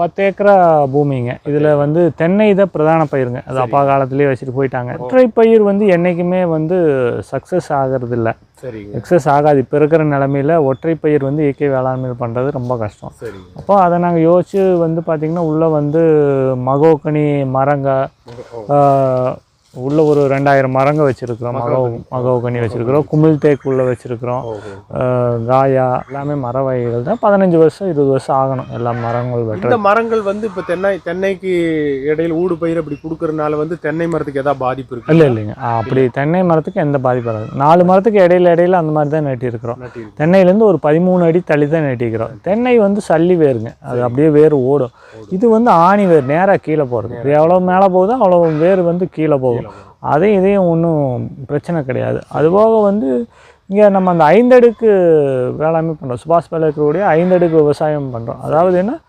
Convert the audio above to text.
பத்து ஏக்கரா பூமிங்க இதில் வந்து தென்னை தான் பிரதான பயிருங்க. அது அப்பா காலத்திலேயே வச்சுட்டு போயிட்டாங்க. ஒற்றை பயிர் வந்து என்றைக்குமே வந்து சக்ஸஸ் ஆகிறது இல்லை சக்ஸஸ் ஆகாது. இப்போ இருக்கிற நிலமையில ஒற்றை பயிர் வந்து இயற்கை வேளாண்மை பண்ணுறது ரொம்ப கஷ்டம். அப்போ அதை நாங்கள் யோசிச்சு வந்து பார்த்திங்கன்னா உள்ளே வந்து மகோக்கனி மரங்க உள்ள ஒரு ரெண்டாயிரம் மரங்க வச்சுருக்கிறோம் மகோ மகோகனி வச்சுருக்கிறோம். குமிழ் தேக்கு உள்ள வச்சுருக்கிறோம். காயா எல்லாமே மர வகைகள் தான். பதினஞ்சு வருஷம் இருபது வருஷம் ஆகணும் எல்லா மரங்கள் இந்த மரங்கள் வந்து இப்ப தென்னை தென்னைக்கு இடையில ஊடு பயிர் அப்படி கொடுக்கறதுனால வந்து தென்னை மரத்துக்கு ஏதாவது பாதிப்பு இருக்கு? இல்லை இல்லைங்க. அப்படி தென்னை மரத்துக்கு எந்த பாதிப்பும் வராது. நாலு மரத்துக்கு இடையில இடையில அந்த மாதிரி தான் நட்டியிருக்கிறோம். தென்னையிலேருந்து ஒரு பதிமூணு அடி தள்ளி தான் நட்டிக்கிறோம் தென்னை வந்து சல்லி வேருங்க. அது அப்படியே வேர் ஓடும். இது வந்து ஆணி வேர் நேராக கீழே போகிறது எவ்வளோ மேலே போகுதோ அவ்வளோ வேர் வந்து கீழே போகும். அதையும் இதையும் ஒன்றும் பிரச்சனை கிடையாது. அதுபோக வந்து இங்கே நம்ம அந்த ஐந்தடுக்கு வேளாண்மை பண்ணுறோம் சுபாஷ் பாலேக்கருடைய ஐந்தடுக்கு விவசாயம் பண்ணுறோம் அதாவது என்ன?